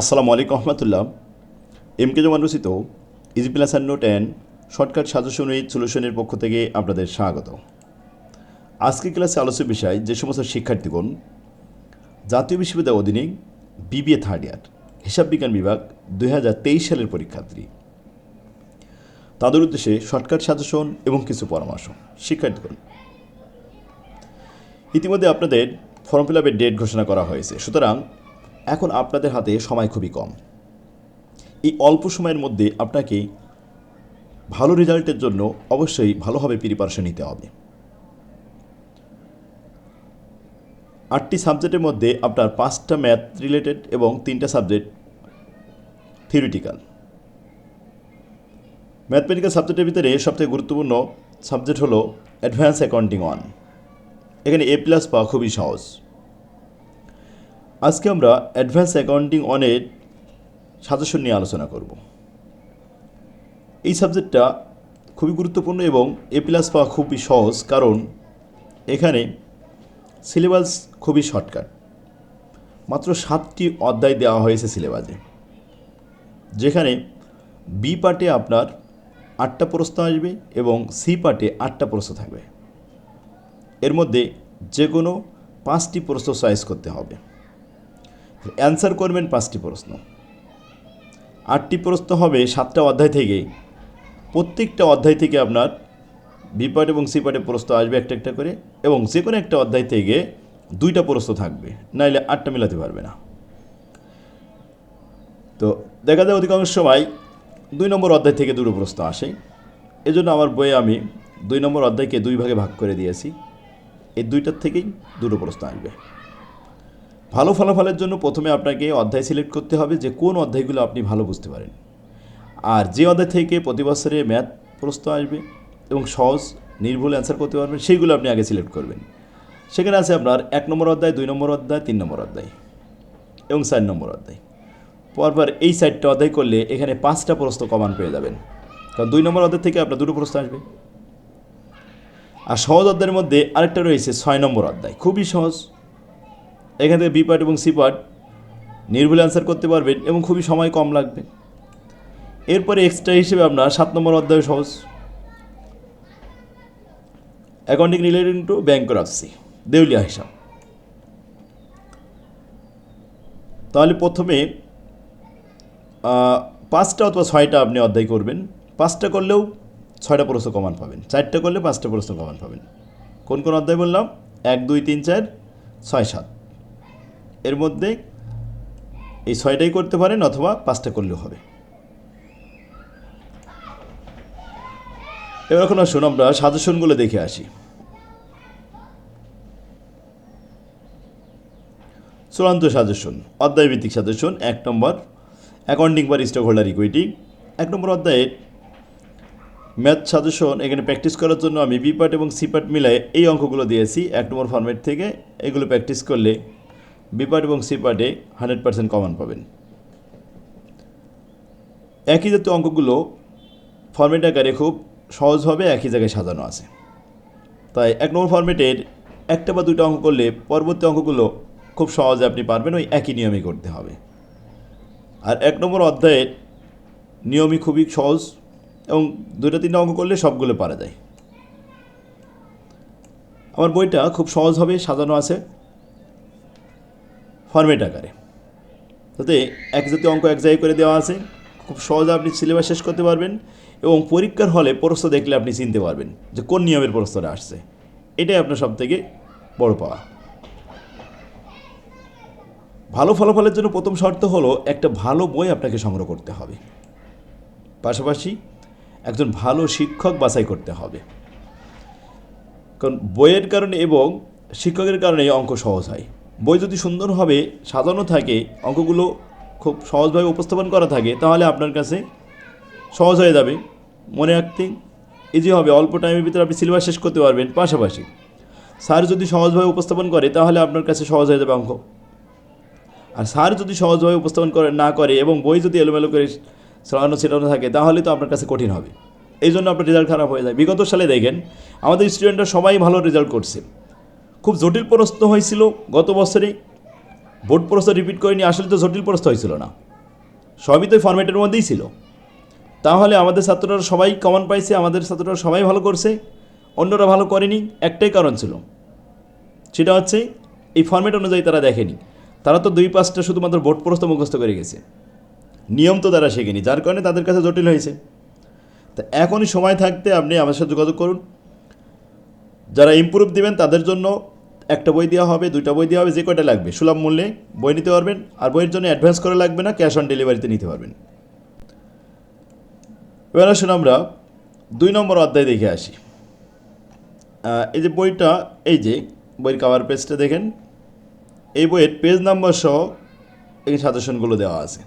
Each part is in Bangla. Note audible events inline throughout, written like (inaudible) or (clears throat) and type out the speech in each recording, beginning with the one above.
আসসালামু আলাইকুম রহমতুল্লাহ। এম কে জমান রচিত easy plus and note and shortcut suggestion with সলিউশনের পক্ষ থেকে আপনাদের স্বাগত। আজকের ক্লাসে আলোচ্য বিষয় যে সমস্ত শিক্ষার্থীগণ জাতীয় বিশ্ববিদ্যালয় অধীনে বিবিএ থার্ড ইয়ার হিসাব বিজ্ঞান বিভাগ দুই হাজার তেইশ সালের পরীক্ষার্থী। তাদের উদ্দেশ্যে শর্টকাট সাজেশন এবং কিছু পরামর্শ, শিক্ষার্থীগণ। ইতিমধ্যে আপনাদের ফর্ম ফিল আপের ডেট ঘোষণা করা হয়েছে। সুতরাং এখন আপনাদের হাতে সময় খুবই কম। এই অল্প সময়ের মধ্যে আপনাকে ভালো রেজাল্টের জন্য অবশ্যই ভালোভাবে প্রিপারেশন নিতে হবে। আটটি সাবজেক্টের মধ্যে আপনার পাঁচটা ম্যাথ রিলেটেড এবং তিনটা সাবজেক্ট থিওরিটিক্যাল ম্যাথমেটিক্যাল সাবজেক্টের ভিতরে সবথেকে গুরুত্বপূর্ণ সাবজেক্ট হলো অ্যাডভান্স অ্যাকাউন্টিং ওয়ান এখানে এ প্লাস পাওয়া খুবই সহজ। আজকে আমরা অ্যাডভান্স অ্যাকাউন্টিং অনের সাজেশন নিয়ে আলোচনা করব। এই সাবজেক্টটা খুবই গুরুত্বপূর্ণ এবং এ প্লাস পাওয়া খুবই সহজ, কারণ এখানে সিলেবাস খুবই শর্টকাট মাত্র সাতটি অধ্যায় দেওয়া হয়েছে সিলেবাসে যেখানে বি পার্টে আপনার আটটা প্রশ্ন আসবে এবং সি পার্টে আটটা প্রশ্ন থাকবে। এর মধ্যে যে কোনো পাঁচটি প্রশ্ন চয়েস করতে হবে। অ্যান্সার করবেন পাঁচটি প্রশ্ন। আটটি প্রশ্ন হবে সাতটা অধ্যায় থেকে। প্রত্যেকটা অধ্যায় থেকে আপনার বি পার্ট এবং সি পার্টে প্রশ্ন আসবে একটা একটা করে এবং যে কোনো একটা অধ্যায় থেকে দুইটা প্রশ্ন থাকবে, নাইলে আটটা মেলাতে পারবে না। তো দেখা যায় অধিকাংশ সময় দুই নম্বর অধ্যায় থেকে দুটো প্রশ্ন আসে। এজন্য আমার বইয়ে আমি দুই নম্বর অধ্যায়কে দুই ভাগে ভাগ করে দিয়েছি। এই দুইটার থেকেই দুটো প্রশ্ন আসবে। ভালো ফলাফলের জন্য প্রথমে আপনাকে অধ্যায় সিলেক্ট করতে হবে যে কোন অধ্যায়গুলো আপনি ভালো বুঝতে পারেন। আর যে অধ্যায় থেকে প্রতি বছরে ম্যাথ প্রশ্ন আসবে এবং সহজ, নির্ভুল অ্যান্সার করতে পারবেন, সেইগুলো আপনি আগে সিলেক্ট করবেন। সেখানে আছে আপনার এক নম্বর অধ্যায়, দুই নম্বর অধ্যায়, তিন নম্বর অধ্যায় এবং চার নম্বর অধ্যায়। পরপর এই সাইডটা অধ্যায় করলে এখানে পাঁচটা প্রশ্ন কমান পেয়ে যাবেন। কারণ দুই নম্বর অধ্যায় থেকে আপনার দুটো প্রশ্ন আসবে। আর সহজ অধ্যায়ের মধ্যে আরেকটা রয়েছে ছয় নম্বর অধ্যায়, খুবই সহজ। এখান থেকে বি পার্ট এবং সি পার্ট নির্ভুল অ্যান্সার করতে পারবেন এবং খুবই সময় কম লাগবে। এরপরে এক্সট্রা হিসেবে আপনার সাত নম্বর অধ্যায় সহজ। অ্যাকাউন্টিং রিলেটেড টু ব্যাংক রাখছি দেউলিয়া হিসাব। তাহলে প্রথমে পাঁচটা অথবা ছয়টা আপনি অধ্যায় করবেন। পাঁচটা করলেও ছয়টা প্রশ্ন কমান পাবেন। চারটা করলে পাঁচটা প্রশ্ন কমান পাবেন। কোন কোন অধ্যায় বললাম? এক, দুই, তিন, চার, ছয়, সাত। এর মধ্যে এই ছয়টাই করতে পারেন অথবা পাঁচটা করলেও হবে। এবার এখন আসুন আমরা সাজেশনগুলো দেখে আসি। চূড়ান্ত সাজেশন, অধ্যায়ভিত্তিক সাজেশন, এক নম্বর, অ্যাকাউন্টিং বা স্টক হোল্ডার ইকুইটি। এক নম্বর অধ্যায়ের ম্যাথ সাজেশন, এখানে প্র্যাকটিস করার জন্য আমি বি পার্ট এবং সি পার্ট মিলায় এই অঙ্কগুলো দিয়েছি। এক নম্বর ফর্মেট থেকে এগুলো প্র্যাকটিস করলে বি পার্ট এবং সি পার্টে হান্ড্রেড পার্সেন্ট কমন পাবেন। একই জাতীয় অঙ্কগুলো ফর্মেট আকারে খুব সহজভাবে একই জায়গায় সাজানো আছে। তাই এক নম্বর ফর্মেটের একটা বা দুটো অঙ্ক করলে পরবর্তী অঙ্কগুলো খুব সহজে আপনি পারবেন, ওই একই নিয়মে করতে হবে। আর এক নম্বর অধ্যায়ের নিয়মই খুবই সহজ এবং দুটো তিনটা অঙ্ক করলে সবগুলো পারা যায়। আমার বইটা খুব সহজভাবে সাজানো আছে। ফর্মেট আকারে। তাতে এক জাতীয় অঙ্ক এক জায়গায় করে দেওয়া আছে। খুব সহজে আপনি সিলেবাস শেষ করতে পারবেন এবং পরীক্ষার হলে প্রশ্ন দেখলে আপনি চিনতে পারবেন যে কোন নিয়মের প্রশ্নটা আসছে। এটাই আপনার সব থেকে বড় পাওয়া। ভালো ফলাফলের জন্য প্রথম শর্ত হলো একটা ভালো বই আপনাকে সংগ্রহ করতে হবে। পাশাপাশি একজন ভালো শিক্ষক বাছাই করতে হবে। কারণ বইয়ের কারণে এবং শিক্ষকের কারণে অঙ্ক সহজ হয়। বই যদি সুন্দরভাবে সাজানো থাকে, অঙ্কগুলো খুব সহজভাবে উপস্থাপন করা থাকে, তাহলে আপনার কাছে সহজ হয়ে যাবে। মনে রাখতে ইজি হবে, অল্প টাইমের ভিতরে আপনি সিলেবাস শেষ করতে পারবেন পাশাপাশি। স্যার যদি সহজভাবে উপস্থাপন করে, তাহলে আপনার কাছে সহজ হয়ে যাবে অঙ্ক। আর স্যার যদি সহজভাবে উপস্থাপন করে, না করে এবং বই যদি এলোমেলো করে ছড়ানো ছিটানো থাকে, তাহলে তো আপনার কাছে কঠিন হবে। এই জন্য আপনার রেজাল্ট খারাপ হয়ে যায়। বিগত সালে দেখেন, আমাদের স্টুডেন্টরা সবাই ভালো রেজাল্ট করছে। খুব জটিল প্রশ্ন হয়েছিল গত বছরে বোর্ড প্রশ্ন রিপিট করেনি, আসলে তো জটিল প্রশ্ন হয়েছিল না। সবই তো ফরম্যাটের মধ্যেই ছিল। তাহলে আমাদের ছাত্ররা সবাই কমন পাইছে, আমাদের ছাত্ররা সবাই ভালো করছে, অন্যরা ভালো করেনি, একটাই কারণ ছিল। সেটা হচ্ছে এই ফরম্যাট অনুযায়ী তারা দেখেনি। তারা তো দুই পাঁচটা শুধুমাত্র ভোট প্রস্ত মুখস্থ করে গেছে। নিয়ম তো তারা শেখেনি, যার কারণে তাদের কাছে জটিল হয়েছে। তা এখনই সময় থাকতে আপনি আমার সাথে যোগাযোগ করুন। যারা ইমপ্রুভ দিবেন তাদের জন্য একটা বই দেওয়া হবে, দুইটা বই দেওয়া হবে, যে কয়টা লাগবে? সুলভ মূল্যে বই নিতে পারবেন, আর বইয়ের জন্য অ্যাডভান্স করা লাগবে না ক্যাশ অন ডেলিভারিতে নিতে পারবেন। এবার আসুন আমরা দুই নম্বর অধ্যায় দেখে আসি। এই যে বইটা, এই যে বইয়ের কাভার পেজটা দেখেন, এই বইয়ের পেজ নাম্বার সহ এই সাজেশনগুলো দেওয়া আছে।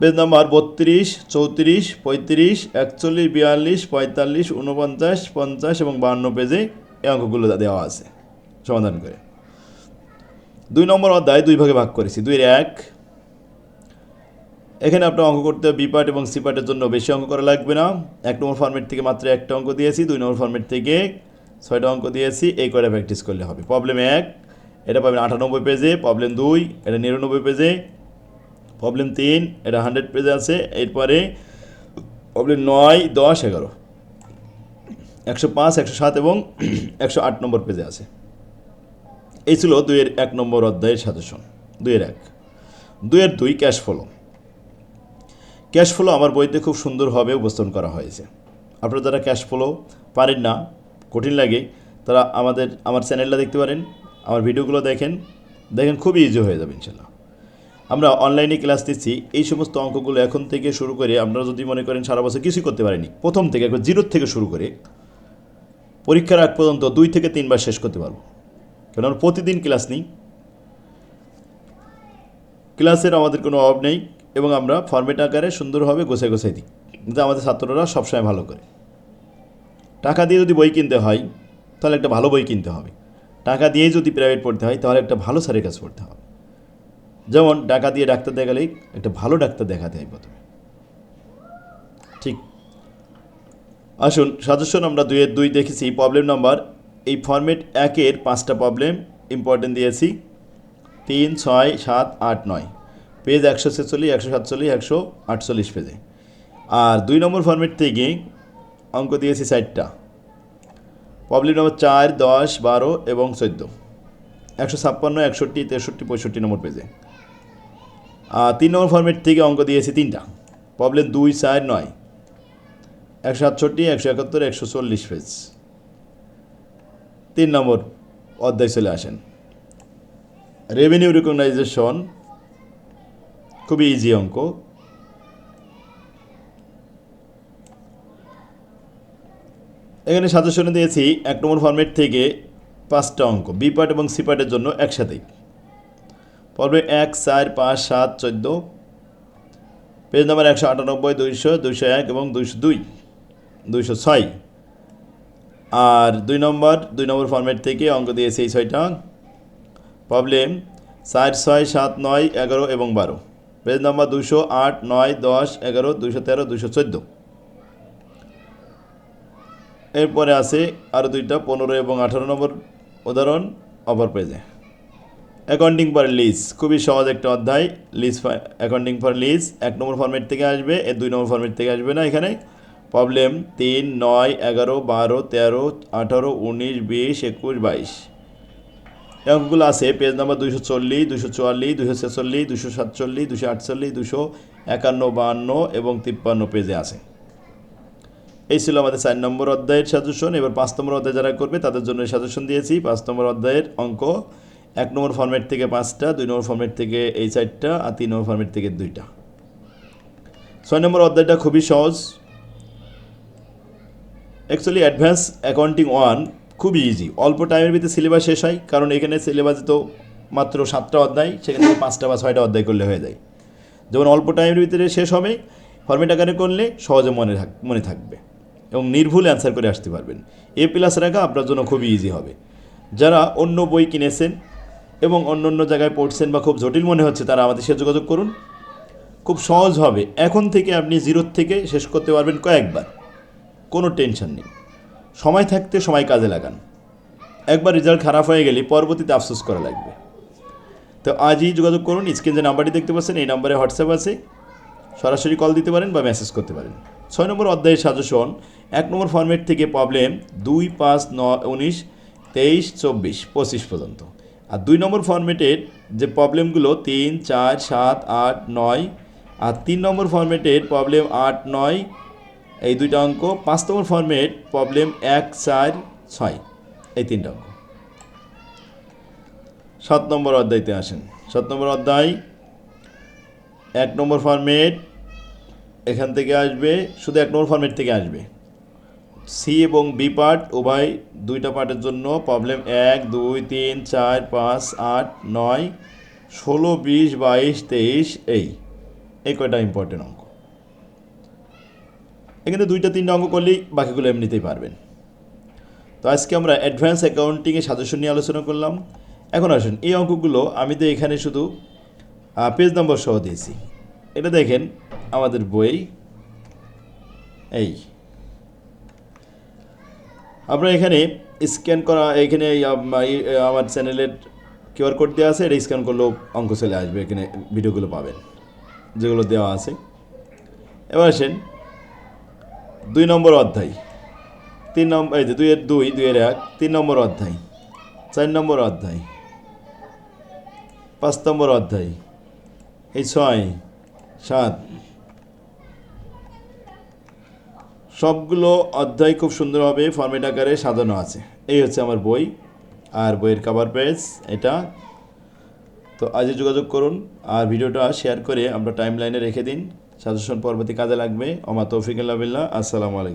পেজ নাম্বার বত্রিশ, চৌত্রিশ, পঁয়ত্রিশ, একচল্লিশ, বিয়াল্লিশ, পঁয়তাল্লিশ উনপঞ্চাশ পঞ্চাশ এবং বান্ন পেজে এই অঙ্কগুলো দেওয়া আছে, সমাধান করে। দুই নম্বর অধ্যায় দুই ভাগে ভাগ করেছি, দুইয়ের এক, এখানে আপনার অঙ্ক করতে বি পার্ট এবং সি পার্টের জন্য বেশি অঙ্ক করা লাগবে না। এক নম্বর ফর্মেট থেকে মাত্র একটা অঙ্ক দিয়েছি, দুই নম্বর ফর্মেট থেকে ছয়টা অঙ্ক দিয়েছি, এই করে প্র্যাকটিস করলে হবে? প্রবলেম এক, এটা পাবেন আটানব্বই পেজে প্রবলেম দুই, এটা নিরানব্বই পেজে প্রবলেম তিন, এটা হান্ড্রেড পেজে আছে, এরপরে প্রবলেম নয়, দশ, এগারো। একশো পাঁচ, একশো সাত এবং (clears throat) একশো আট নম্বর পেজে আছে। এই ছিল দুইয়ের এক নম্বর অধ্যায়ের সাজেশন, দুইয়ের এক। দুইয়ের দুই, ক্যাশ ফলো। ক্যাশ ফ্লো আমার বইতে খুব সুন্দরভাবে উপস্থাপন করা হয়েছে। আপনারা যারা ক্যাশ ফ্লো পারেন না, কঠিন লাগে, তারা আমাদের, আমার চ্যানেলটা দেখতে পারেন, আমার ভিডিওগুলো দেখেন দেখেন খুবই ইজি হয়ে যাবে ইনশাল্লাহ আমরা অনলাইনে ক্লাস দিচ্ছি, এই সমস্ত অঙ্কগুলো এখন থেকে শুরু করে, আপনারা যদি মনে করেন সারা বছর কিছুই করতে পারেনি প্রথম থেকে, একবার জিরোর থেকে শুরু করে পরীক্ষার আগ পর্যন্ত দুই থেকে তিনবার শেষ করতে পারব। কেন আমরা প্রতিদিন ক্লাস নিই। ক্লাসের আমাদের কোনো অভাব নেই এবং আমরা ফর্মেট আকারে সুন্দরভাবে গোছায় গোছাই দিই। যাতে আমাদের ছাত্ররা সবসময় ভালো করে। টাকা দিয়ে যদি বই কিনতে হয়, তাহলে একটা ভালো বই কিনতে হবে। টাকা দিয়েই যদি প্রাইভেট পড়তে হয়, তাহলে একটা ভালো স্যারের কাছে পড়তে হবে। যেমন, টাকা দিয়ে ডাক্তার দেখালেই একটা ভালো ডাক্তার দেখাতে হয় প্রথমে। ঠিক আসুন, সাজেশন আমরা দুইয়ের দুই দেখেছি। প্রবলেম নাম্বার এই ফর্মেট একের পাঁচটা প্রবলেম ইম্পর্টেন্ট দিয়েছি। তিন, ছয়, সাত, আট, নয়। পেজ একশো ছেচল্লিশ, একশো সাতচল্লিশ, একশো আটচল্লিশ পেজে। আর দুই নম্বর ফর্মেট থেকে অঙ্ক দিয়েছি চারটা। প্রবলেম নম্বর চার, দশ, বারো এবং চোদ্দ। একশো ছাপ্পান্ন, একষট্টি, তেষট্টি, পঁয়ষট্টি নম্বর পেজে। আর তিন নম্বর ফর্মেট থেকে অঙ্ক দিয়েছি তিনটা। প্রবলেম দুই, চার, নয়। একশো সাতষট্টি একশো একাত্তর, একশো চল্লিশ পেজ তিন নম্বর অধ্যায় চলে আসেন। রেভিনিউ রিকগনাইজেশন খুবই ইজি অঙ্ক। এখানে সাজেশনে দিয়েছি, এক নম্বর ফর্মেট থেকে পাঁচটা অঙ্ক বি পার্ট এবং সি পার্টের জন্য একসাথেই পর্বে এক, চার, পাঁচ, সাত, চোদ্দ। পেজ নাম্বার একশো আটানব্বই, দুইশো দুইশো এক এবং দুইশো দুই। দুইশো ছয়। আর দুই নম্বর দুই নম্বর ফর্মেট থেকে অঙ্ক দিয়েছে এই ছয়টা। প্রবলেম চার, ছয়, সাত, নয়, এগারো এবং বারো। পেজ নাম্বার দুশো আট, নয়, দশ, এগারো দুশো তেরো দুশো চোদ্দ। এরপরে আছে আরও দুইটা, পনেরো এবং আঠারো নম্বর উদাহরণ অপর পেজে অ্যাকাউন্টিং ফর লিজ খুবই সহজ একটা অধ্যায়। লিজ অ্যাকাউন্টিং ফর লিজ এক নম্বর ফর্মেট থেকে আসবে এর দুই নম্বর ফর্মেট থেকে আসবে না এখানে। প্রবলেম তিন, নয়, এগারো, বারো, তেরো, আঠারো, উনিশ, বিশ, একুশ, বাইশ। অঙ্কগুলো আছে পেজ নাম্বার দুশো চল্লিশ দুশো চুয়াল্লিশ দুশো ছেচল্লিশ দুশো সাতচল্লিশ দুশো আটচল্লিশ দুশো একান্ন বাহান্ন এবং তিপ্পান্ন পেজে আছে। এই ছিল আমাদের চার নম্বর অধ্যায়ের সাজেশন এবার পাঁচ নম্বর অধ্যায় যারা করবে, তাদের জন্য সাজেশন দিয়েছি। পাঁচ নম্বর অধ্যায়ের অঙ্ক, এক নম্বর ফর্মেট থেকে পাঁচটা, দুই নম্বর ফর্মেট থেকে এই চারটা, আর তিন নম্বর ফর্মেট থেকে দুইটা। ছয় নম্বর অধ্যায়টা খুবই সহজ। অ্যাকচুয়ালি অ্যাডভান্স অ্যাকাউন্টিং ওয়ান খুবই ইজি অল্প টাইমের ভিতরে সিলেবাস শেষ হয়, কারণ এখানে সিলেবাসে তো মাত্র সাতটা অধ্যায়, সেখানে পাঁচটা বা ছয়টা অধ্যায় করলে হয়ে যায়। যেমন অল্প টাইমের ভিতরে শেষ হবে ফর্মেট আকারে করলে সহজে মনে মনে থাকবে এবং নির্ভুল অ্যান্সার করে আসতে পারবেন। এ প্লাস রাখা আপনার জন্য খুবই ইজি হবে। যারা অন্য বই কিনেছেন এবং অন্য অন্য জায়গায় পড়ছেন বা খুব জটিল মনে হচ্ছে, তারা আমাদের সাথে যোগাযোগ করুন। খুব সহজ হবে। এখন থেকে আপনি জিরোর থেকে শেষ করতে পারবেন কয়েকবার। কোনো টেনশন নেই। সময় থাকতে সময় কাজে লাগান। একবার রেজাল্ট খারাপ হয়ে গেলে পরবর্তীতে আফসোস করা লাগবে। তো আজই যোগাযোগ করুন, স্ক্রিন যে নাম্বারটি দেখতে পাচ্ছেন, এই নাম্বারে হোয়াটসঅ্যাপ আছে। সরাসরি কল দিতে পারেন বা মেসেজ করতে পারেন। ছয় নম্বর অধ্যায়ের সাজেশন এক নম্বর ফরম্যাট থেকে প্রবলেম দুই পাঁচ ন উনিশ তেইশ চব্বিশ পঁচিশ পর্যন্ত। আর দুই নম্বর ফরম্যাটের যে প্রবলেমগুলো তিন, চার, সাত, আট, নয়, আর তিন নম্বর ফরম্যাটের প্রবলেম আট, নয় এই দুইটা অঙ্ক পাঁচ নম্বর ফরম্যাট প্রবলেম এক, চার, ছয়। এই তিনটা অঙ্ক। সাত নম্বর অধ্যায়তে আসেন। সাত নম্বর অধ্যায়, এক নম্বর ফরম্যাট এখান থেকে আসবে, শুধু এক নম্বর ফর্মেট থেকে আসবে। সি এবং বি পার্ট উভয় দুইটা পার্টের জন্য প্রবলেম এক, দুই, তিন, চার, পাঁচ, আট, নয়, ষোলো, বিশ, বাইশ, তেইশ, এই। এই কয়টা ইম্পর্টেন্ট অঙ্ক? এখানে দুইটা, তিনটা অঙ্ক করলেই বাকিগুলো এমনিতেই পারবেন। তো আজকে আমরা অ্যাডভান্স অ্যাকাউন্টিংয়ের সাজেশন নিয়ে আলোচনা করলাম। এখন আসুন, এই অঙ্কগুলো আমি তো এখানে শুধু পেজ নম্বর সহ দিয়েছি। এটা দেখেন, আমাদের বই। এই। আপনারা এখানে স্ক্যান করা, এখানে আমার চ্যানেলের কিউআর কোড দেওয়া আছে, এটা স্ক্যান করলেও অঙ্ক চলে আসবে, এখানে ভিডিওগুলো পাবেন, যেগুলো দেওয়া আছে। এবার আসেন দুই নম্বর অধ্যায়। তিন নম্বর এই যে দুইয়ের দুই দুইয়ের এক, তিন নম্বর অধ্যায়। চার নম্বর অধ্যায়। পাঁচ নম্বর অধ্যায়। এই ছয়, সাত। সবগুলো অধ্যায় খুব সুন্দরভাবে ফর্মেট আকারে সাজানো আছে। এই হচ্ছে আমার বই আর বইয়ের কাভার পেজ এটা। তো আজই যোগাযোগ করুন আর ভিডিওটা শেয়ার করে আমরা টাইম লাইনে রেখে দিন। সাজেশন পরবর্তী কাজে লাগবে। অমা তৌফিক আল্লাহ আসসালামু আলাইকুম।